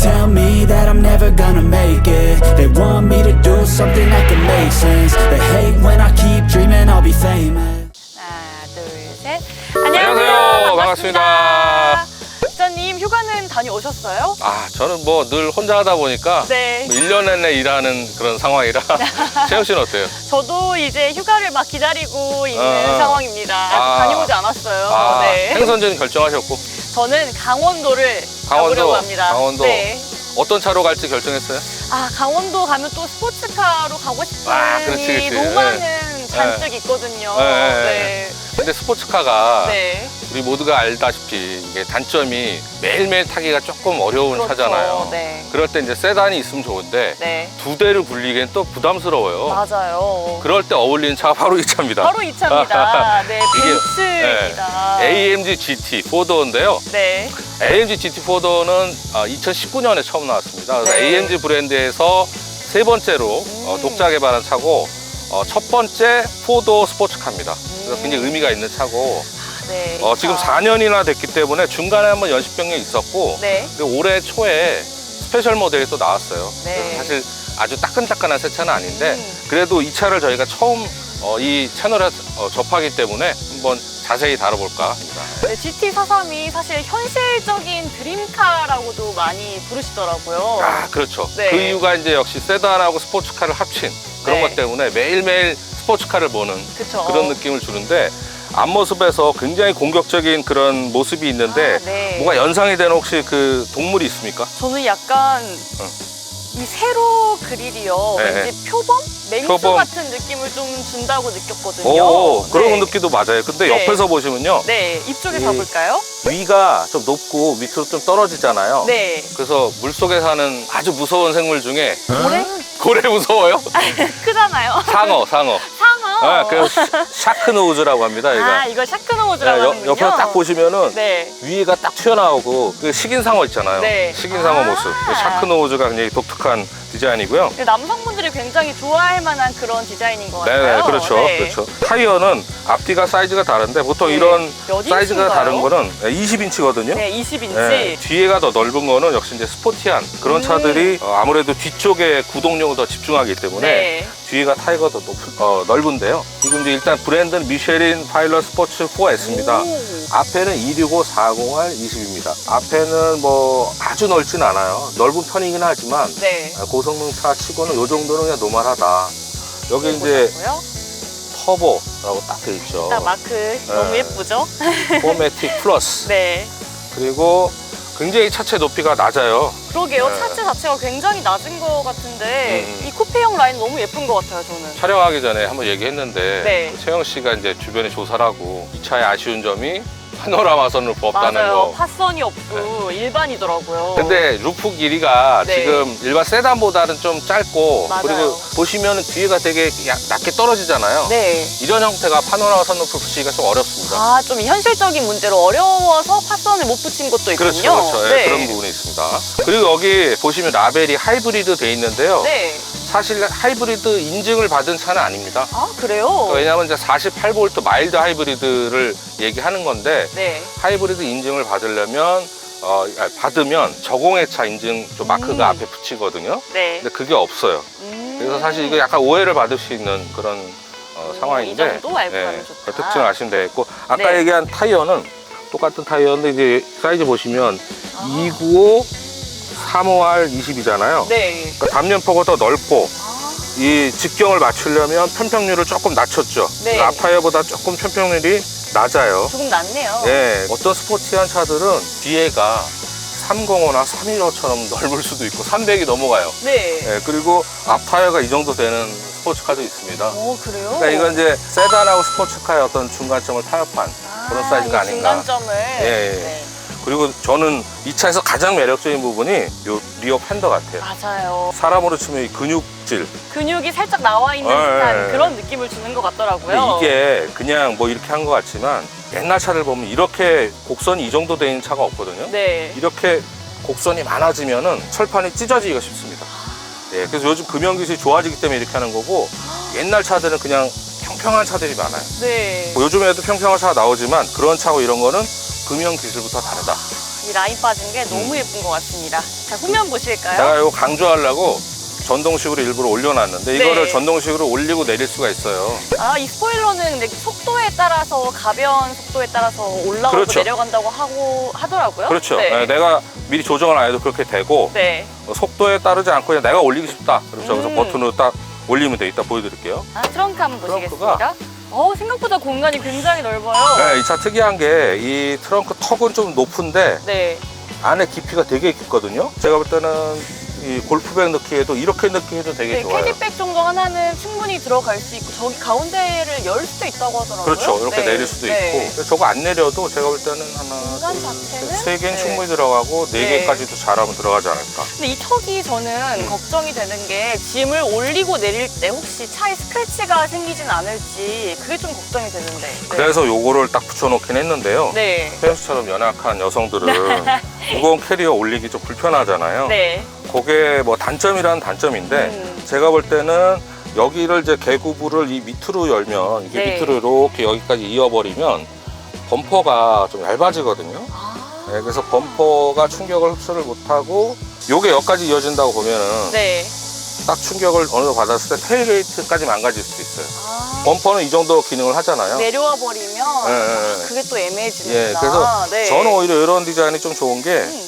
tell me that I'm never gonna make it They want me to do something that can make sense They hate when I keep dreaming I'll be famous 하나, 둘, 셋. 안녕하세요. 반갑습니다. 기자님 휴가는 다녀오셨어요? 아, 저는 뭐 늘 혼자 하다 보니까 네. 뭐 1년 내내 일하는 그런 상황이라 채영 씨는 어때요? 저도 이제 휴가를 막 기다리고 있는 어, 어. 상황입니다. 아직 아. 다녀오지 않았어요. 아, 네. 행선지는 결정하셨고 저는 강원도를 강원도, 가보려고 합니다. 강원도. 네. 어떤 차로 갈지 결정했어요? 아 강원도 가면 또 스포츠카로 가고 싶은 아, 그렇지, 그렇지. 이 로망은 잔뜩 있거든요. 네, 네, 네. 근데 스포츠카가 네. 우리 모두가 알다시피 이게 단점이 매일매일 타기가 조금 어려운 그렇죠. 차잖아요. 네. 그럴 때 이제 세단이 있으면 좋은데 네. 두 대를 불리기엔 또 부담스러워요. 맞아요. 그럴 때 어울리는 차가 바로 이 차입니다. 바로 이 차입니다. 네, 벤츠입니다. AMG GT 4도어인데요. 네. AMG GT 4도어는 2019년에 처음 나왔습니다. 네. AMG 브랜드에서 세 번째로 어, 음. 독자 개발한 차고 어, 첫 번째 4도어 스포츠카입니다. 그래서 음. 굉장히 의미가 있는 차고 네. 어, 이 지금 차. 4년이나 됐기 때문에 중간에 한번 연식 변경이 있었고 네. 그리고 올해 초에 스페셜 모델이 또 나왔어요. 네. 그래서 사실 아주 따끈따끈한 새 차는 아닌데 음. 그래도 이 차를 저희가 처음 어, 이 채널에 어, 접하기 때문에 한번 자세히 다뤄볼까 합니다. 네, GT43이 사실 현실적인 드림카라고도 많이 부르시더라고요. 아, 그렇죠. 네. 그 이유가 이제 역시 세단하고 스포츠카를 합친 그런 네. 것 때문에 매일매일 스포츠카를 보는 그쵸. 그런 느낌을 주는데 앞모습에서 굉장히 공격적인 그런 모습이 있는데 아, 네. 뭐가 연상이 되는 혹시 그 동물이 있습니까? 저는 약간 어. 이 세로 그릴이요. 네, 왠지 표범? 맹수 표범. 같은 느낌을 좀 준다고 느꼈거든요. 오, 그런 네. 느낌도 맞아요. 근데 네. 옆에서 보시면요. 네, 이쪽에 이- 가볼까요? 위가 좀 높고 밑으로 좀 떨어지잖아요. 네. 그래서 물속에 사는 아주 무서운 생물 중에 고래? 고래 무서워요? 크잖아요. 상어, 상어. 아, 그 샤크 노우즈라고 합니다, 얘가. 아, 이걸 샤크노우즈라고 네, 옆- 하는군요. 옆에서 딱 보시면은 네. 위가 딱 튀어나오고 그 식인상어 있잖아요. 네. 식인상어 아. 모습. 그 샤크 노우즈가 굉장히 독특한 디자인이고요. 네, 남성분들이 굉장히 좋아할 만한 그런 디자인인 것 같아요. 네, 그렇죠. 네. 그렇죠. 타이어는 앞뒤가 사이즈가 다른데 보통 네. 이런 몇 사이즈가 인치인가요? 다른 거는 20인치거든요. 네, 20인치. 네, 뒤에가 더 넓은 거는 역시 이제 스포티한 그런 음. 차들이 어, 아무래도 뒤쪽에 구동력을 더 집중하기 때문에 네. 뒤에가 타이어가 더 높, 어, 넓은데요. 지금 이제 일단 브랜드는 미쉐린 파일럿 스포츠 4S입니다. 오. 앞에는 265 40R 20입니다. 앞에는 뭐 아주 넓진 않아요. 넓은 편이긴 하지만 네. 아, 고성능 차 치고는 이 정도는 그냥 노멀하다. 여기 이제 보셨고요. 터보라고 딱 돼 있죠. 딱 마크 너무 네. 예쁘죠? 포매틱 플러스. 네. 그리고 굉장히 차체 높이가 낮아요. 그러게요. 네. 차체 자체가 굉장히 낮은 것 같은데 음. 이 쿠페형 라인 너무 예쁜 것 같아요, 저는. 촬영하기 전에 한번 얘기했는데 네. 채영 씨가 이제 주변에 조사를 하고 이 차의 아쉬운 점이 파노라마 선 루프 없다는 맞아요. 거. 파선이 없고 일반이더라고요. 근데 루프 길이가 네. 지금 일반 세단보다는 좀 짧고 맞아요. 그리고 보시면 뒤에가 되게 야- 낮게 떨어지잖아요. 네. 이런 형태가 파노라마 선루프 붙이기가 좀 어렵습니다. 아, 좀이 현실적인 문제로 어려워서 파선을 못 붙인 것도 있군요. 그렇죠, 그렇죠. 예, 그런 부분이 있습니다. 그리고 여기 보시면 라벨이 하이브리드 돼 있는데요. 네. 사실 하이브리드 인증을 받은 차는 아닙니다. 아, 그래요? 왜냐하면 이제 48V 마일드 하이브리드를 얘기하는 건데 네. 하이브리드 인증을 받으려면 어, 아, 받으면 저공해차 인증 좀 마크가 음. 앞에 붙이거든요. 네. 근데 그게 없어요. 음. 그래서 사실 이거 약간 오해를 받을 수 있는 그런 어, 음, 상황인데 이 정도 알고 가면 좋다. 그 특징을 아시면 되겠고 아까 네. 얘기한 타이어는 똑같은 타이어인데 이제 사이즈 보시면 아. 295 35R 20이잖아요. 네. 그러니까 단면폭은 더 넓고 아, 이 직경을 맞추려면 편평률을 조금 낮췄죠. 네. 앞 타이어보다 조금 편평률이 낮아요. 조금 낫네요. 예, 어떤 스포티한 차들은 뒤에가 305나 315처럼 넓을 수도 있고 300이 넘어가요. 네. 예, 그리고 앞 타이어가 이 정도 되는 스포츠카도 있습니다. 오, 그래요? 그러니까 이건 이제 세단하고 스포츠카의 어떤 중간점을 타협한 그런 아, 사이즈가 이 아닌가. 중간점을. 예, 예. 네. 그리고 저는 이 차에서 가장 매력적인 부분이 요 리어 팬더 같아요. 맞아요. 사람으로 치면 이 근육질. 근육이 살짝 나와 있는 예, 듯한 예. 그런 느낌을 주는 것 근데 같더라고요. 이게 그냥 뭐 이렇게 한 것 같지만 옛날 차를 보면 이렇게 곡선이 이 정도 되는 차가 없거든요. 네. 이렇게 곡선이 많아지면은 철판이 찢어지기가 쉽습니다. 예, 그래서 요즘 금형 기술이 좋아지기 때문에 이렇게 하는 거고 옛날 차들은 그냥 평평한 차들이 많아요. 네. 뭐 요즘에도 평평한 차가 나오지만 그런 차고 이런 거는 금형 기술부터 다르다. 이 라인 빠진 게 너무 예쁜 것 같습니다. 자, 후면 보실까요? 제가 이거 강조하려고 전동식으로 일부러 올려놨는데 네. 이거를 전동식으로 올리고 내릴 수가 있어요. 아, 이 스포일러는 근데 속도에 따라서 가벼운 속도에 따라서 올라가고 그렇죠. 내려간다고 하고 하더라고요. 그렇죠. 네. 네, 내가 미리 조정을 안 해도 그렇게 되고 네. 어, 속도에 따르지 않고 그냥 내가 올리고 싶다. 저기서 음. 버튼으로 딱 올리면 돼. 이따 보여드릴게요. 아, 트렁크 한번 트렁크가- 보시겠습니다. 어, 생각보다 공간이 굉장히 넓어요. 네, 이 차 특이한 게 이 트렁크 턱은 좀 높은데 네. 안에 깊이가 되게 깊거든요. 제가 볼 때는 이 골프백 넣기에도 이렇게 넣기에도 되게 네, 좋아요. 캐디백 정도 하나는 충분히 들어갈 수 있고 저기 가운데를 열 수도 있다고 하더라고요. 그렇죠. 이렇게 네. 내릴 수도 네. 있고. 저거 안 내려도 제가 볼 때는 하나, 공간 둘, 자체는 셋, 세 개는 네. 충분히 들어가고 네 네. 개까지도 잘하면 들어가지 않을까. 근데 이 턱이 저는 음. 걱정이 되는 게 짐을 올리고 내릴 때 혹시 차에 스크래치가 생기진 않을지 그게 좀 걱정이 되는데. 네. 그래서 요거를 딱 붙여놓긴 했는데요. 네. 페어스처럼 연약한 여성들은 무거운 캐리어 올리기 좀 불편하잖아요. 네. 그게 뭐 단점이라는 단점인데 음. 제가 볼 때는 여기를 이제 개구부를 이 밑으로 열면 이게 네. 밑으로 이렇게 여기까지 이어버리면 범퍼가 좀 얇아지거든요. 아. 네, 그래서 범퍼가 충격을 흡수를 못하고 요게 여기까지 이어진다고 보면은 네. 딱 충격을 어느 정도 받았을 때 테일게이트까지 망가질 수도 있어요. 아. 범퍼는 이 정도 기능을 하잖아요. 내려와 버리면 네, 네, 네. 그게 또 애매해지는구나. 예, 그래서 네. 저는 오히려 이런 디자인이 좀 좋은 게 음,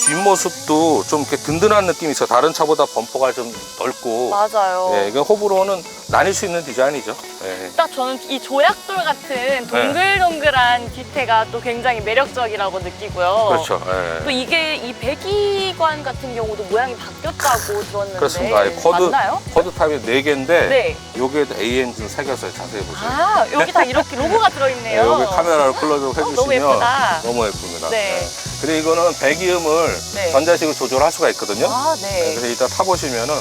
뒷모습도 좀 이렇게 든든한 느낌이 있어요. 다른 차보다 범퍼가 좀 넓고. 맞아요. 예, 이건 호불호는 나뉠 수 있는 디자인이죠. 예. 딱 저는 이 조약돌 같은 동글동글한 뒤태가 또 굉장히 매력적이라고 느끼고요. 그렇죠. 예. 또 이게 이 배기관 같은 경우도 모양이 바뀌었다고 들었는데 그렇습니다. 이 코드 맞나요? 코드 타입이 네 개인데 네. 요게 A 엔진 새겨서 자세히 보세요. 아 여기 다 이렇게 로고가 예, 들어있네요. 여기 카메라로 클로즈업 어, 해주시면 너무 예쁘다. 너무 예쁩니다. 네. 그리고 이거는 배기음을 네. 전자식으로 조절할 수가 있거든요. 아 네, 네. 그래서 이따 타보시면은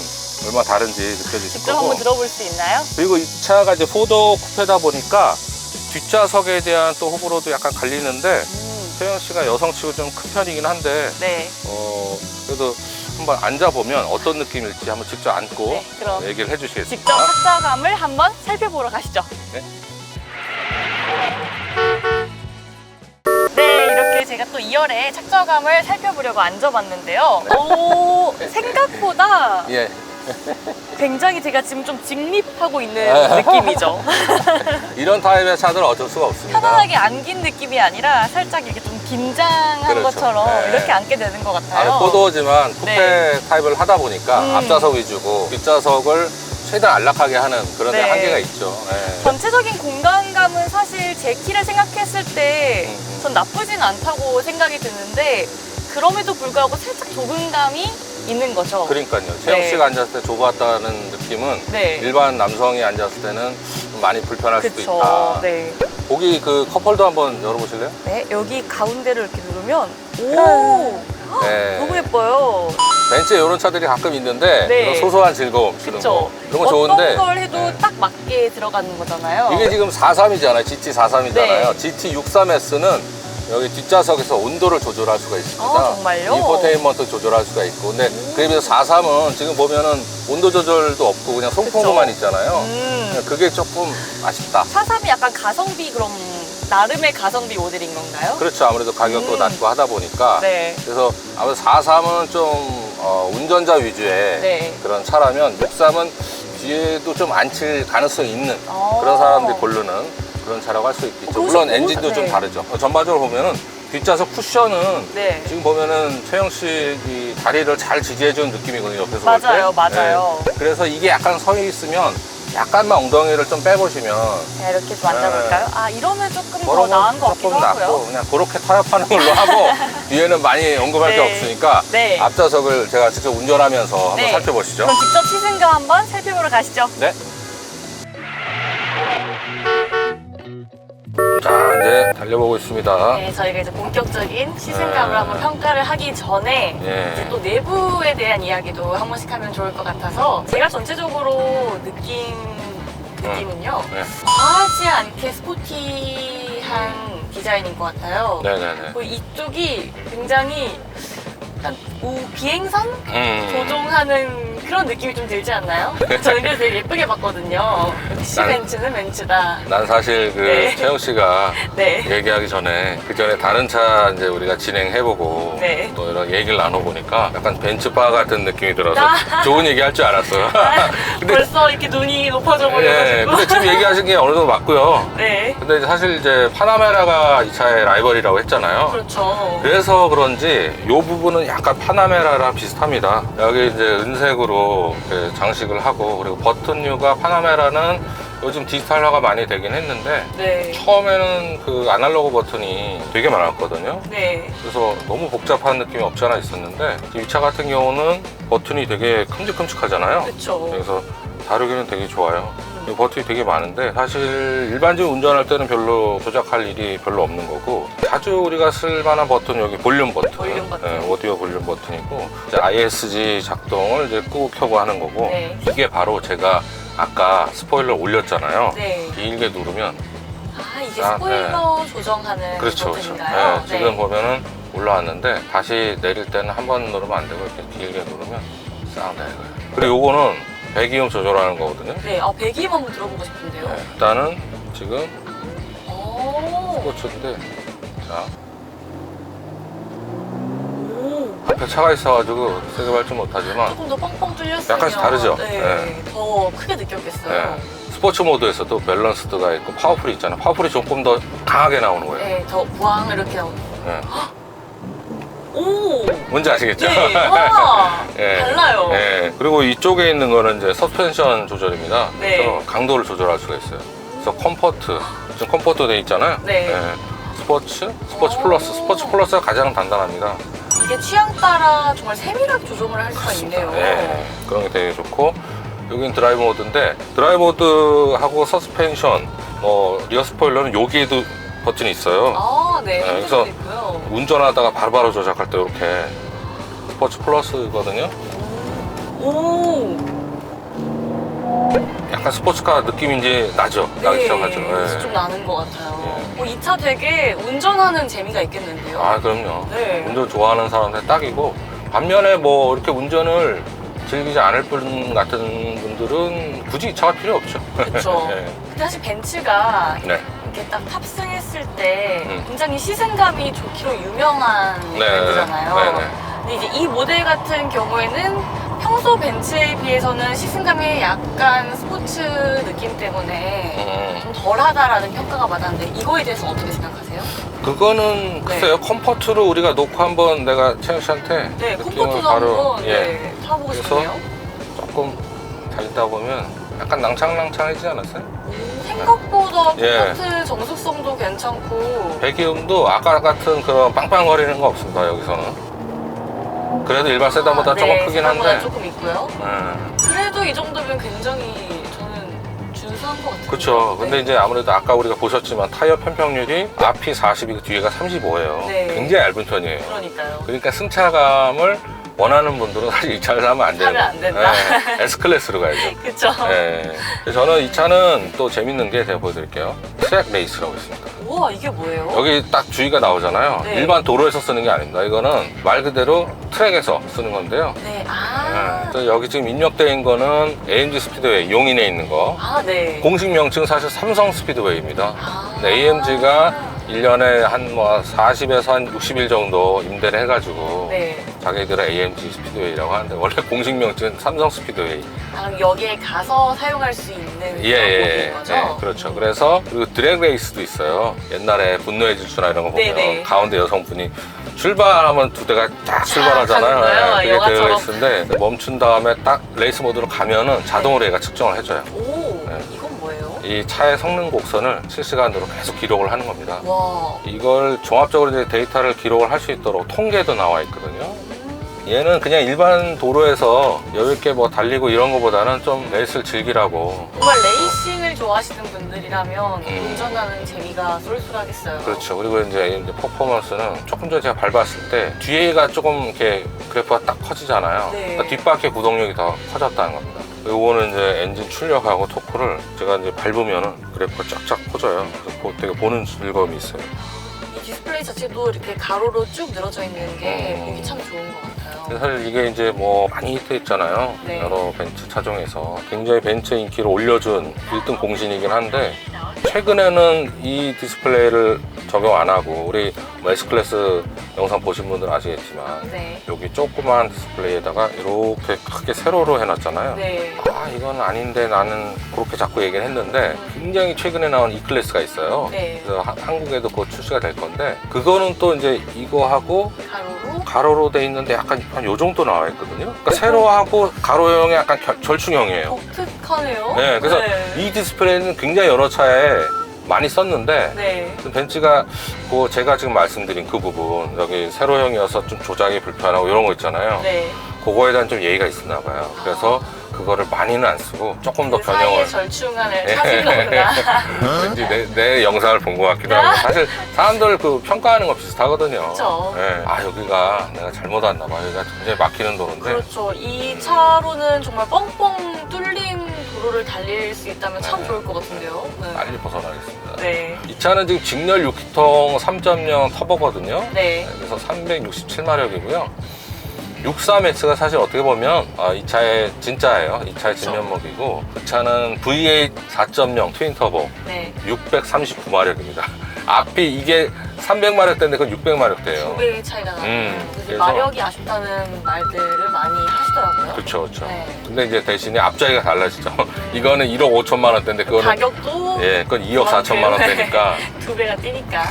얼마나 다른지 느껴지실 직접 거고. 한번 들어볼 수 있나요? 그리고 이 차가 이제 포도 쿠페다 보니까 뒷좌석에 대한 또 호불호도 약간 갈리는데 음, 태영 씨가 여성치고 좀 큰 편이긴 한데 네. 어 그래도 한번 앉아 보면 어떤 느낌일지 한번 직접 앉고 네, 그럼 얘기를 해주시겠습니다. 직접 착자감을 한번 살펴보러 가시죠. 네. 네, 제가 또 2열에 착자감을 살펴보려고 앉아봤는데요. 오, 생각보다 예. 굉장히 제가 지금 좀 직립하고 있는 아. 느낌이죠. 이런 타입의 차들은 어쩔 수가 없습니다. 편안하게 안긴 느낌이 아니라 살짝 이렇게 좀 긴장한 그렇죠. 것처럼 네. 이렇게 앉게 되는 것 같아요. 아, 포도지만 쿠페 네. 타입을 하다 보니까 음. 앞좌석 위주고 뒷좌석을 최대한 안락하게 하는 그런 데 네. 한계가 있죠. 예. 전체적인 사실 제 키를 생각했을 때 음, 전 나쁘진 않다고 생각이 드는데 그럼에도 불구하고 살짝 좁은 감이 있는 거죠. 그러니까요. 채영 네. 씨가 앉았을 때 좁았다는 느낌은 네. 일반 남성이 앉았을 때는 좀 많이 불편할 수도 그쵸. 있다. 네. 거기 그 컵홀더 한번 열어보실래요? 네, 여기 가운데를 이렇게 누르면 오, 네. 너무 예뻐요. 벤츠에 이런 차들이 가끔 있는데 네. 이런 소소한 즐거움 주는 그렇죠. 거 이런 거 어떤 좋은데 걸 해도 네. 딱 맞게 들어가는 거잖아요. 이게 지금 43이잖아요. GT 43이잖아요. 네. GT 63S는 여기 뒷좌석에서 온도를 조절할 수가 있습니다. 아, 정말요? 인포테인먼트 조절할 수가 있고. 근데 그에 비해서 43은 지금 보면은 온도 조절도 없고 그냥 송풍구만 그쵸. 있잖아요. 음, 그게 조금 아쉽다. 사삼이 약간 가성비 그럼 나름의 가성비 모델인 건가요? 그렇죠. 아무래도 가격도 음. 낮고 하다 보니까. 네. 그래서 아무래도 43은 좀 어, 운전자 위주의 네. 그런 차라면 63은 뒤에도 좀 앉힐 가능성이 있는 어. 그런 사람들이 고르는 그런 차라고 할 수 있겠죠. 물론 뭐- 엔진도 좀 네. 다르죠. 어, 전반적으로 보면은 뒷좌석 쿠션은 네. 지금 보면은 최영 씨이 다리를 잘 지지해주는 느낌이거든요. 옆에서 볼 때. 맞아요, 맞아요. 네. 그래서 이게 약간 서 있으면 약간만 엉덩이를 좀 빼보시면 자, 이렇게 좀 앉아볼까요? 아, 이러면 조금 더 네. 뭐라고 나은 것 같기도 조금 낫고 하고요. 그냥 그렇게 타협하는 걸로 하고 뒤에는 많이 언급할 게 네. 없으니까 네. 앞좌석을 제가 직접 운전하면서 한번 네. 살펴보시죠. 그럼 직접 시승감 한번 살펴보러 가시죠. 네. 자, 이제 달려보고 있습니다. 네, 저희가 이제 본격적인 시승감을 네. 한번 평가를 하기 전에 예. 이제 또 내부에 대한 이야기도 한 번씩 하면 좋을 것 같아서 제가 전체적으로 느낀 느낌은요. 네. 과하지 않게 스포티한 디자인인 것 같아요. 네네네. 그리고 이쪽이 굉장히 약간 우- 비행선 음. 조종하는 그런 느낌이 좀 들지 않나요? 저는 그래서 되게 예쁘게 봤거든요. 역시 난- 벤츠는 벤츠다. 난 사실 그 네. 채영 씨가 네. 얘기하기 전에 그 전에 다른 차 이제 우리가 진행해보고 네. 또 이런 얘기를 나눠보니까 약간 벤츠바 같은 느낌이 들어서 아. 좋은 얘기 할 줄 알았어요. 근데 벌써 이렇게 눈이 높아져 예, 버려가지고. 근데 지금 얘기하신 게 어느 정도 맞고요. 네. 근데 이제 사실 이제 파나메라가 이 차의 라이벌이라고 했잖아요. 그렇죠. 그래서 그런지 이 부분은 약간 파나메라랑 비슷합니다. 여기 이제 은색으로 이렇게 장식을 하고 그리고 버튼류가 파나메라는 요즘 디지털화가 많이 되긴 했는데 네. 처음에는 그 아날로그 버튼이 되게 많았거든요. 네. 그래서 너무 복잡한 느낌이 없지 않아 있었는데 이 차 같은 경우는 버튼이 되게 큼직큼직하잖아요. 그렇죠. 그래서 다루기는 되게 좋아요. 이 버튼이 되게 많은데 사실 일반적으로 운전할 때는 별로 조작할 일이 별로 없는 거고 자주 우리가 쓸 만한 버튼 여기 볼륨 버튼, 볼륨 버튼. 네, 오디오 볼륨 버튼이고 이제 ISG 작동을 이제 끄고 켜고 하는 거고 네. 이게 바로 제가 아까 스포일러 올렸잖아요. 네. 길게 누르면 아 이게 아, 스포일러 조정하는 그렇죠, 그렇죠. 버튼인가요? 네, 지금 보면은 올라왔는데 다시 내릴 때는 한 번 누르면 안 되고 이렇게 길게 누르면 싹 내려요. 그리고 요거는 배기음 조절하는 거거든요. 네. 아 배기음 한번 들어보고 싶은데요. 네, 일단은 지금 오. 스포츠인데 자 오. 앞에 차가 있어가지고 세게 밟지 못하지만 조금 더 뻥뻥 뚫렸어요. 약간씩 다르죠? 네. 네. 더 크게 느꼈겠어요. 네, 스포츠 모드에서도 밸런스드가 있고 파워풀이 있잖아요. 파워풀이 조금 더 강하게 나오는 거예요. 네, 더 부항 이렇게 나오고. 네. 오. 뭔지 아시겠죠? 네. 와. 예. 달라요. 예. 그리고 이쪽에 있는 거는 이제 서스펜션 조절입니다. 네. 그래서 강도를 조절할 수가 있어요. 그래서 컴포트, 지금 컴포트 돼 있잖아요. 네. 예. 스포츠, 스포츠 오. 플러스, 스포츠 플러스가 가장 단단합니다. 이게 취향 따라 정말 세밀하게 조정을 할 수가 있네요. 예. 그런 게 되게 좋고 여기는 드라이브 모드인데 드라이브 모드하고 서스펜션, 뭐 리어 스포일러는 여기에도 버튼이 있어요. 아, 네. 네, 그래서 있고요. 운전하다가 바로바로 조작할 때 이렇게 스포츠 플러스거든요. 오. 약간 스포츠카 느낌인지 나죠? 나기 시작하죠. 그래서 예. 좀 나는 것 같아요. 예. 어, 이 차 되게 운전하는 재미가 있겠는데요. 아 그럼요. 네. 운전 좋아하는 사람한테 딱이고 반면에 뭐 이렇게 운전을 즐기지 않을 분 같은 분들은 굳이 이 차가 필요 없죠. 그렇죠. 네. 근데 사실 벤츠가 네. 이렇게 딱 탑승했을 때 음. 굉장히 시승감이 좋기로 유명한 네. 브랜드잖아요. 네, 네. 근데 이제 이 모델 같은 경우에는 평소 벤츠에 비해서는 시승감이 약간 스포츠 느낌 때문에 음, 좀 덜하다라는 평가가 많았는데 이거에 대해서 어떻게 생각하세요? 그거는 글쎄요 컴포트로 우리가 놓고 한번 내가 채영 씨한테 네, 느낌을 컴포트도 한번 예 네, 타보고 그래서 싶네요. 조금 달리다 보면 약간 낭창낭창해지지 않았어요? 음, 생각보다 예. 컴포트 정숙성도 괜찮고 배기음도 아까 같은 그런 빵빵거리는 거 없습니다 여기서는 그래도 일반 세단보다 아, 조금 네, 크긴 세단보다 한데 조금 있고요. 음. 그래도 이 정도면 굉장히 저는 준수한 것 같아요. 그렇죠. 근데 네. 이제 아무래도 아까 우리가 보셨지만 타이어 편평률이 앞이 40이고 뒤에가 35예요. 네. 굉장히 얇은 편이에요. 그러니까요. 그러니까 승차감을 원하는 분들은 사실 이 차를 사면 안 돼요. 사면 안 된다. 네, S클래스로 가야죠. 그쵸. 네. 그래서 저는 이 차는 또 재밌는 게 제가 보여드릴게요. 트랙 레이스라고 있습니다. 우와, 이게 뭐예요? 여기 딱 주의가 나오잖아요. 네. 일반 도로에서 쓰는 게 아닙니다. 이거는 말 그대로 트랙에서 쓰는 건데요. 네, 네. 아. 그래서 여기 지금 입력되어 있는 거는 AMG 스피드웨이 용인에 있는 거. 아, 네. 공식 명칭 사실 삼성 스피드웨이입니다. 아. 네, AMG가 1년에 한 뭐 40에서 한 60일 정도 임대를 해가지고 네. 자기들은 AMG 스피드웨이라고 하는데 원래 공식 명칭은 삼성 스피드웨이. 아, 여기에 가서 사용할 수 있는 예, 그런 예, 모델인 거죠? 예, 그렇죠. 그래서 그리고 드랙 레이스도 있어요. 옛날에 분노의 질주나 이런 거 보면 네네. 가운데 여성분이 출발하면 두 대가 딱 출발하잖아요. 거예요? 예, 그게 영화처럼. 되어 있는데 멈춘 다음에 딱 레이스 모드로 가면은 자동으로 얘가 측정을 해줘요. 오, 네. 이건 뭐예요? 이 차의 성능 곡선을 실시간으로 계속 기록을 하는 겁니다. 와. 이걸 종합적으로 이제 데이터를 기록을 할 수 있도록 통계도 나와 있거든요. 음, 얘는 그냥 일반 도로에서 여유있게 뭐 달리고 이런 거보다는 좀 레이스를 즐기라고. 정말 레이싱을 좋아하시는 분들이라면 음. 운전하는 재미가 쏠쏠하겠어요. 그렇죠. 그리고 이제 이제 퍼포먼스는 조금 전에 제가 밟았을 때 뒤에가 조금 이렇게 그래프가 딱 커지잖아요. 네. 그러니까 뒷바퀴 구동력이 더 커졌다는 겁니다. 요거는 이제 엔진 출력하고 토크를 제가 이제 밟으면은 그래프가 쫙쫙 커져요. 그래서 보- 되게 보는 즐거움이 있어요. 이 디스플레이 디스플레이 자체도 이렇게 가로로 쭉 늘어져 있는 게 음. 보기 참 좋은 것 같아요. 사실 이게 이제 뭐 많이 히트했잖아요. 네. 여러 벤츠 차종에서 굉장히 벤츠 인기를 올려준 1등 공신이긴 한데 최근에는 이 디스플레이를 적용 안 하고 우리 뭐 S클래스 영상 보신 분들 아시겠지만 네. 여기 조그만 디스플레이에다가 이렇게 크게 세로로 해놨잖아요. 네. 아 이건 아닌데 나는 그렇게 자꾸 얘기를 했는데 굉장히 최근에 나온 E 클래스가 있어요. 네. 그래서 하- 한국에도 곧 출시가 될 건데 그거는 또 이제 이거하고 가로로 가로로 돼 있는데 약간 한 요 정도 나와 있거든요. 그러니까 세로하고 가로형이 약간 결- 절충형이에요. 독특하네요. 네, 그래서 네. 이 디스플레이는 굉장히 여러 차에 많이 썼는데 네. 그 벤츠가 그 제가 지금 말씀드린 그 부분 여기 세로형이어서 좀 조작이 불편하고 이런 거 있잖아요. 네. 그거에 대한 좀 예의가 있었나 봐요. 그래서 그거를 많이는 안 쓰고 조금 더 그 변형을 사이의 절충안을 네. 찾은 거구나. 왠지 내, 내 영상을 본 것 같기도 하고 사실 사람들 그 평가하는 거 비슷하거든요. 그쵸. 네. 아 여기가 내가 잘못 왔나 봐. 여기가 굉장히 막히는 도로인데 그렇죠. 이 차로는 정말 뻥뻥 뚫린 도로를 달릴 수 있다면 참 네. 좋을 것 같은데요. 네. 빨리 벗어나겠습니다. 네. 이 차는 지금 직렬 6기통 3.0 터보거든요. 네. 그래서 367마력이고요. 63X가 사실 어떻게 보면 아, 이 차의 진짜예요. 이 차의. 진면목이고 그 차는 V8 4.0 트윈 터보 네. 639마력입니다. 앞이 이게 300마력대인데 그건 600마력대예요. 두 배의 차이가 나요. 음, 그래서 그래서- 마력이 아쉽다는 말들을 많이 하시더라고요. 그렇죠, 그렇죠. 네. 근데 이제 대신에 앞자리가 달라지죠. 이거는 1억 5천만 원대인데 그거는 가격도 예, 그건 2억 4천만 원대니까 두 배가 뛰니까.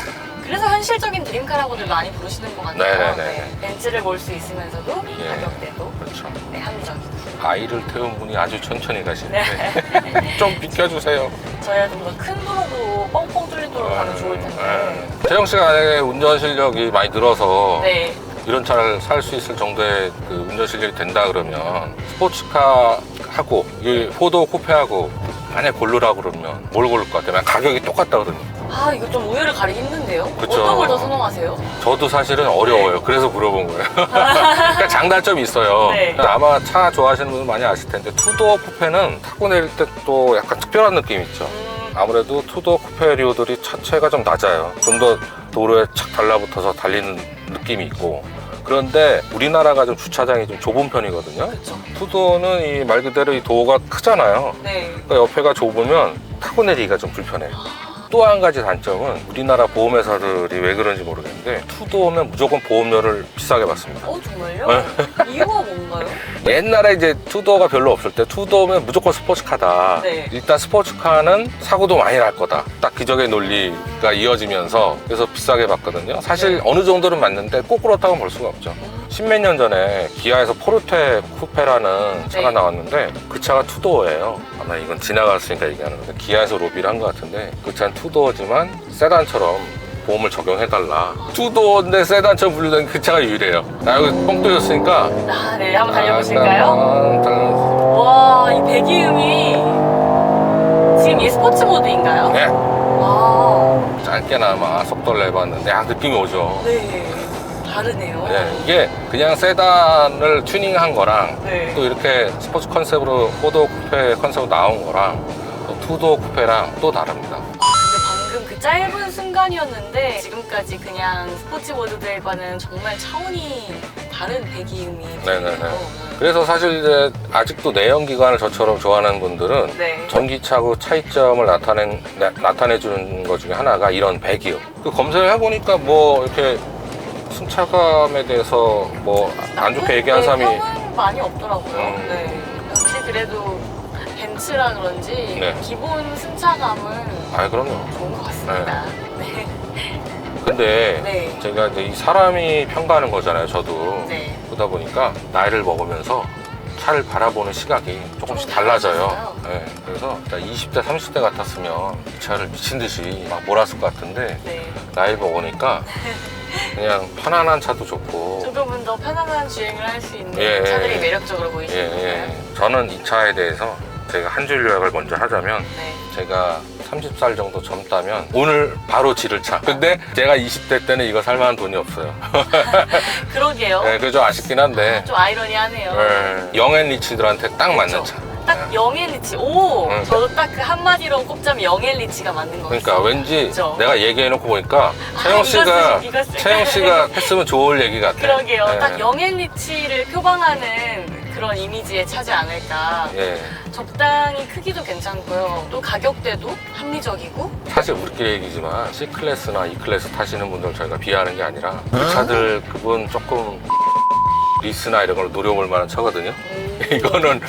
그래서 현실적인 드림카라고들 많이 부르시는 것 같아요. 네네네. 벤츠를 몰 수 있으면서도 예. 가격대도 그렇죠. 네, 합리적이고. 아이를 태운 분이 아주 천천히 가시는데 네. 좀 비켜주세요. 저희가 좀 더 큰 도로도 뻥뻥 뚫린 도로 가면 좋을 텐데. 네. 태영 씨가 만약에 운전 실력이 많이 늘어서 네. 이런 차를 살 수 있을 정도의 그 운전 실력이 된다 그러면 스포츠카 하고 이 포도 쿠페하고 만약 고르라고 그러면 뭘 고를 것 같아요? 가격이 똑같다 그러면 아 이거 좀 우열을 가리기 힘든데요? 그쵸. 어떤 걸 더 선호하세요? 저도 사실은 어려워요. 그래서 물어본 거예요. 그러니까 장단점이 있어요. 네. 아마 차 좋아하시는 분들 많이 아실 텐데 투도어 쿠페는 타고 내릴 때 또 약간 특별한 느낌 있죠. 음, 아무래도 투도어 쿠페 리오들이 차체가 좀 낮아요. 좀 더 도로에 착 달라붙어서 달리는 느낌이 있고 그런데 우리나라가 좀 주차장이 좀 좁은 편이거든요. 그쵸. 투도는 이 말 그대로 이 도어가 크잖아요. 네. 그러니까 옆에가 좁으면 타고 내리기가 좀 불편해요. 또 한 가지 단점은 우리나라 보험회사들이 왜 그런지 모르겠는데 투도어면 무조건 보험료를 비싸게 받습니다. 어 정말요? 네. 이유가 뭔가요? 옛날에 이제 투도어가 별로 없을 때 투도어면 무조건 스포츠카다. 네. 일단 스포츠카는 사고도 많이 날 거다. 딱 기적의 논리가 이어지면서 그래서 비싸게 받거든요. 사실 네. 어느 정도는 맞는데 꼭 그렇다고 볼 수가 없죠. 십몇 년 전에 기아에서 포르테 쿠페라는 차가 네. 나왔는데 그 차가 투도어예요. 아마 이건 지나갔으니까 얘기하는 건데 기아에서 로비를 한 것 같은데 그 차는 투도어지만 세단처럼 보험을 적용해달라. 투도어인데 세단처럼 분류된 그 차가 유일해요. 나 여기 뻥 뚫렸으니까 아, 네. 한번 달려보실까요? 달려. 와, 이 배기음이 지금 이 스포츠 모드인가요? 네, 와, 짧게나마 속도를 내봤는데 아 느낌이 오죠. 네. 다르네요. 네, 이게 그냥 세단을 튜닝한 거랑 네. 또 이렇게 스포츠 컨셉으로 포도 쿠페 컨셉으로 나온 거랑 또 투도 쿠페랑 또 다릅니다. 짧은 순간이었는데 지금까지 그냥 스포츠 모드들과는 정말 차원이 다른 배기음이 네네네. 들리네요. 그래서 사실 이제 아직도 내연기관을 저처럼 좋아하는 분들은 네. 전기차고 차이점을 나타낸, 나, 타내 주는 것 중에 하나가 이런 배기음. 그 검색을 해보니까 뭐 이렇게 승차감에 대해서 뭐 안 좋게 얘기한 네, 사람이 평은 많이 없더라고요. 음. 네. 역시 그래도 벤츠라 그런지 네. 기본 승차감은 아 그럼요. 좋은 것 같습니다. 네. 근데 네. 제가 이제 이 사람이 평가하는 거잖아요. 저도 네. 그러다 보니까 나이를 먹으면서 차를 바라보는 시각이 조금씩 좀 달라져요. 네, 그래서 20대, 30대 같았으면 이 차를 미친 듯이 막 몰았을 것 같은데 네. 나이 먹으니까 그냥 편안한 차도 좋고 조금은 더 편안한 주행을 할 수 있는 예, 차들이 예. 매력적으로 예, 보이시는 예. 건가요? 저는 이 차에 대해서 제가 한 줄 요약을 먼저 하자면 네. 제가 30살 정도 젊다면 오늘 바로 지를 차. 근데 제가 20대 때는 이거 살 만한 돈이 없어요. 그러게요. 네, 그게 좀 아쉽긴 한데 좀 아이러니하네요. 네, 영앤 리치들한테 딱 맞는 그쵸. 차. 딱 영앤리치. 오, 응. 저도 딱 그 한마디로 꼽자면 영앤리치가 맞는 것 그러니까 같아요. 왠지 그죠? 내가 얘기해놓고 보니까 아, 채영 씨가 채영 씨가 했으면 좋을 얘기 같아. 그러게요. 예. 딱 영앤리치를 표방하는 그런 이미지에 차지 않을까. 예. 적당히 크기도 괜찮고요. 또 가격대도 합리적이고. 사실 우리끼리 얘기지만 C 클래스나 E 클래스 타시는 분들 저희가 비하하는 게 아니라 그 차들 그분 조금 리스나 이런 걸로 노려볼 만한 차거든요. 음, 이거는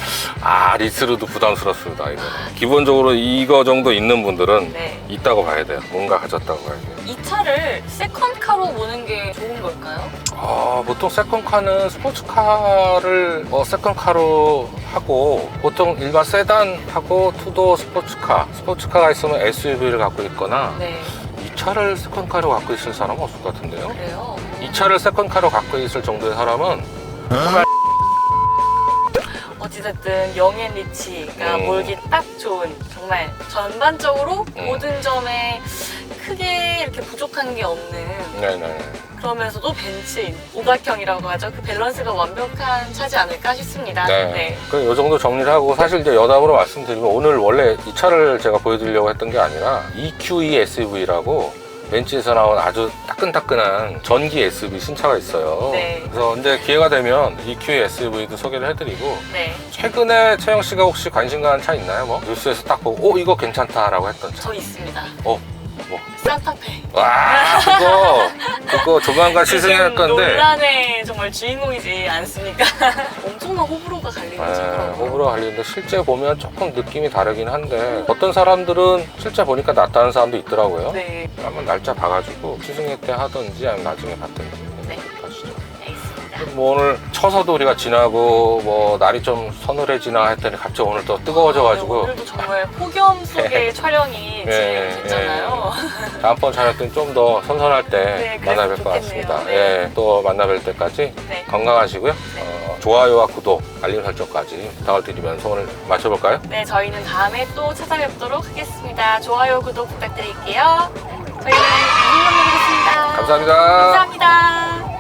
아 리스로도 부담스럽습니다. 이거는 기본적으로 이거 정도 있는 분들은 네. 있다고 봐야 돼요. 뭔가 가졌다고 봐야 돼요. 이 차를 세컨카로 보는 게 좋은 걸까요? 아, 보통 세컨카는 스포츠카를 어, 세컨카로 하고 보통 일반 세단하고 투도 스포츠카 스포츠카가 있으면 SUV를 갖고 있거나 네, 이 차를 세컨카로 갖고 있을 사람은 없을 것 같은데요. 그래요. 이 차를 세컨카로 갖고 있을 정도의 사람은 어찌됐든 영앤 리치가 음. 몰기 딱 좋은 정말 전반적으로 음. 모든 점에 크게 이렇게 부족한 게 없는 네네. 그러면서도 벤츠인 오각형이라고 하죠. 그 밸런스가 완벽한 차지 않을까 싶습니다. 네. 그요 정도 정리를 하고 사실 이제 여담으로 말씀드리면 오늘 원래 이 차를 제가 보여드리려고 했던 게 아니라 EQE SUV라고 벤츠에서 나온 아주 따끈따끈한 전기 SUV 신차가 있어요. 네. 그래서 이제 기회가 되면 EQE SUV도 소개를 해드리고 네. 최근에 채영 씨가 혹시 관심 가는 차 있나요? 뭐 뉴스에서 딱 보고 오 이거 괜찮다라고 했던 차. 저 있습니다. 어 뭐. 산타페. 와 그거 그거 조만간 시승할 건데. 논란의 정말 주인공이지 않습니까? 엄청난 호불호가 갈리는 네. 호불호 갈리는데 실제 보면 조금 느낌이 다르긴 한데 어떤 사람들은 실제 보니까 낫다는 사람도 있더라고요. 네, 한번 날짜 봐가지고 시승회 때 하든지 아니면 나중에 받든지 뭐 오늘 쳐서도 우리가 지나고 뭐 날이 좀 서늘해지나 했더니 갑자기 오늘 또 뜨거워져가지고 네, 오늘도 정말 폭염 속의 촬영이 네, 진행됐잖아요. 다음번 촬영 때는 좀 더 선선할 때 네, 그랬으면 만나 뵐것 좋겠네요. 같습니다. 네. 예, 또 만나 뵐 때까지 네. 건강하시고요. 네. 어, 좋아요와 구독, 알림 설정까지 부탁을 드리면서 오늘 마쳐볼까요? 네, 저희는 다음에 또 찾아뵙도록 하겠습니다. 좋아요, 구독 부탁드릴게요. 저희는 다음 방송 보겠습니다. 감사합니다. 감사합니다.